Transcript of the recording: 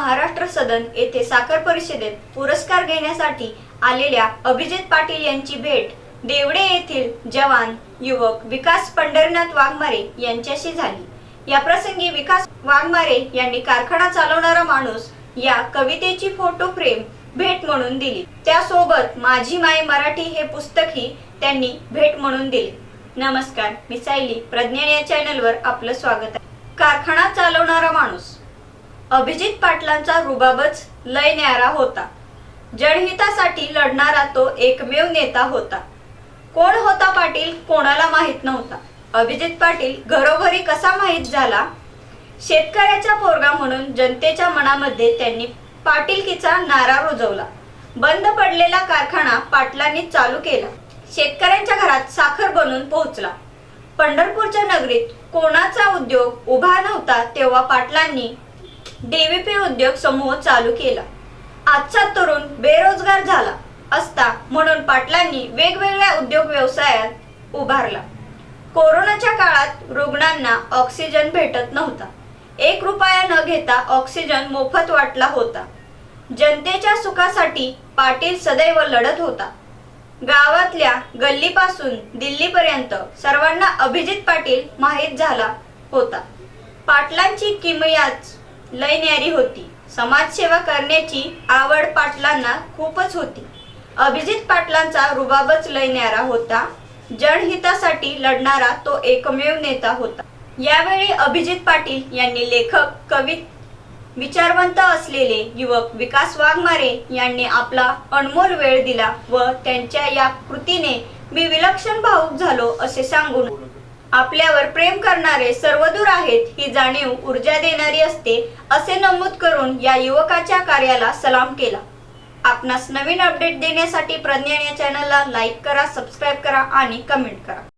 महाराष्ट्र सदन येथे साखर परिषदेत पुरस्कार घेण्यासाठी आलेल्या अभिजित पाटील यांची भेट देवडे येथील जवान युवक विकास पंढरीनाथ वाघमारे यांच्याशी झाली. या प्रसंगी विकास वाघमारे यांनी कारखाना चालवणारा माणूस या कवितेची फोटो फ्रेम भेट म्हणून दिली. त्यासोबत माझी माय मराठी हे पुस्तकही त्यांनी भेट म्हणून दिले. नमस्कार मी सायली प्रज्ञान या चॅनलवर आपलं स्वागत आहे. कारखाना चालवणारा माणूस. अभिजित पाटलांचा रुबाबच लय न्यारा होता. जनहितासाठी लढणारा तो एकमेव नेता होता. कोण होता पाटील कोणाला माहीत नव्हता. अभिजित पाटील घरोघरी कसा माहीत झाला? शेतकऱ्याचा पोरगा म्हणून जनतेच्या मनामध्ये त्यांनी पाटीलकीचा नारा रुजवला. बंद पडलेला कारखाना पाटलांनी चालू केला. शेतकऱ्यांच्या घरात साखर बनून पोहोचला. पंढरपूरच्या नगरीत कोणाचा उद्योग उभा नव्हता तेव्हा पाटलांनी डीव्हीपी उद्योग समूह चालू केला. आजचा तरुण बेरोजगार झाला असता म्हणून पाटलांनी वेगवेगळ्या उद्योग व्यवसायात उभारला. कोरोनाच्या काळात रुग्णांना ऑक्सिजन भेटत नव्हता. एक रुपया न घेता ऑक्सिजन मोफत वाटला होता. जनतेच्या सुखासाठी पाटील सदैव लढत होता. गावातल्या गल्लीपासून दिल्लीपर्यंत सर्वांना अभिजित पाटील माहीत झाला होता. पाटलांची किमयाच लय न्यारी होती. समाजसेवा करण्याची आवड पाटलांना खूपच होती. अभिजित पाटलांचा रुबाबच लय न्यारा होता. जनहितासाठी लढणारा तो एकमेव नेता होता. यावेळी अभिजित पाटील यांनी लेखक कवी विचारवंत असलेले युवक विकास वाघमारे यांनी आपला अनमोल वेळ दिला व त्यांच्या या कृतीने मी विलक्षण भावूक झालो असे सांगून आपल्यावर प्रेम करणारे सर्वदूर आहेत ही जाणीव ऊर्जा देणारी असते असे नमूद करून या युवकाच्या कार्याला सलाम केला. आपणास नवीन अपडेट देण्यासाठी प्रज्ञान या चॅनलला लाईक करा सबस्क्राईब करा आणि कमेंट करा.